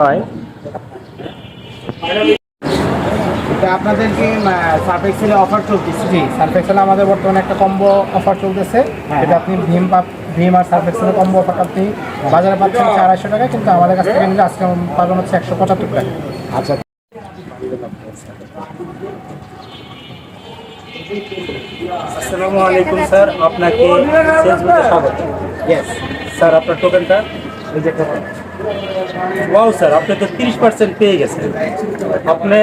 হয়। তো আপনাদেরকে সার্ফেক্সেলে অফার চলতেছে। জি সার্ফেক্সেল আমাদের বর্তমানে একটা কম্বো অফার চলতেছে। হ্যাঁ। যেটা আপনি ভীম পাপ ভীম আর সার্ফেক্সেল কম্বো অফারটা আপনি বাজারে পাচ্ছেন হচ্ছে আড়াইশো টাকা কিন্তু আমাদের কাছ থেকে নিলে আজকে পাবেন হচ্ছে একশো পঁচাত্তর টাকা। আচ্ছা। আসসালামু আলাইকুম স্যার। আপনাকে স্যার আপনার টোকেনটা ওয়াও স্যার আপনি তো তিরিশ পার্সেন্ট পেয়ে গেছেন। আপনি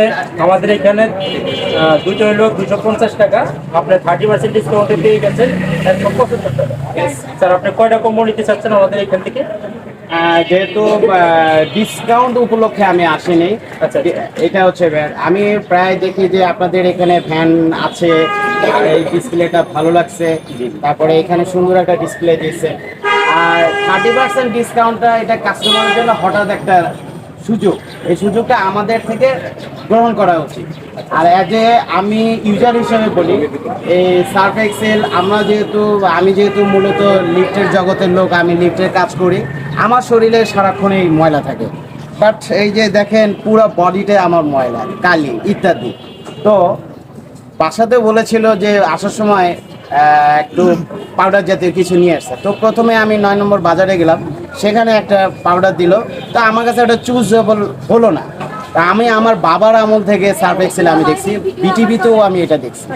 আমাদের এখানে দুটো হলো দুশো পঞ্চাশ টাকা আপনি থার্টি পার্সেন্ট ডিসকাউন্টে পেয়ে গেছেন একশো পঁচাত্তর টাকা। স্যার আপনি কয়টা কম্বো নিতে চাচ্ছেন আমাদের এখান থেকে? যেহেতু ডিসকাউন্ট উপলক্ষে আমি আসিনি। আচ্ছা, আচ্ছা। এটা হচ্ছে। আমি প্রায় দেখি যে আপনাদের এখানে ফ্যান আছে এই ডিসপ্লেটা ভালো লাগছে। তারপরে এখানে সুন্দর একটা ডিসপ্লে দিয়েছে। আর থার্টি পার্সেন্ট ডিসকাউন্টটা এটা কাস্টমারের জন্য হঠাৎ একটা সুযোগ। এই সুযোগটা আমাদের থেকে গ্রহণ করা উচিত। আর অ্যাজ এ আমি ইউজার হিসেবে বলি, এই সার্ফ এক্সেল আমরা যেহেতু, আমি যেহেতু মূলত লিফটের জগতের লোক, আমি লিফটের কাজ করি, আমার শরীরে সারাক্ষণই ময়লা থাকে। বাট এই যে দেখেন, পুরো বডিতে আমার ময়লা, কালি ইত্যাদি। তো বাসাতে বলেছিল যে, আসার সময় একটু পাউডার জাতীয় কিছু নিয়ে আসছে। তো প্রথমে আমি নয় নম্বর বাজারে গেলাম, সেখানে একটা পাউডার দিল। তো আমার কাছে একটা চুজেবল হলো না। তা আমি আমার বাবার আমল থেকে সার্ফ এক্সেল আমি দেখছি বিটিভিতেও আমি এটা দেখছি।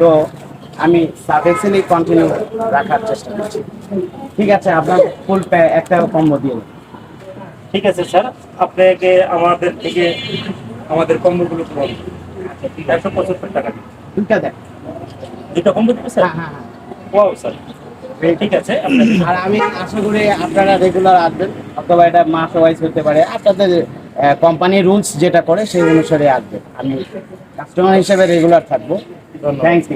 তো আমি সার্ফ এক্সেলই কন্টিনিউ রাখার চেষ্টা করছি। ঠিক আছে, আপনার ফুল একটা কম্বো দিয়ে। ঠিক আছে স্যার, আপনাকে আমাদের থেকে আমাদের কম্বোগুলো একশো পঁচাত্তর টাকা দুইটা দেখ দুটো কম্বো দিবে স্যার? হ্যাঁ হ্যাঁ হ্যাঁ। Wow sir. ঠিক আছে আর আমি আশা করি আপনারা রেগুলার আসবেন অথবা এটা মাস ওয়াইজ হতে পারে। আপনাদের কোম্পানির রুলস যেটা করে সেই অনুসারে আসবেন। আমি কাস্টমার হিসেবে রেগুলার থাকব। Thank you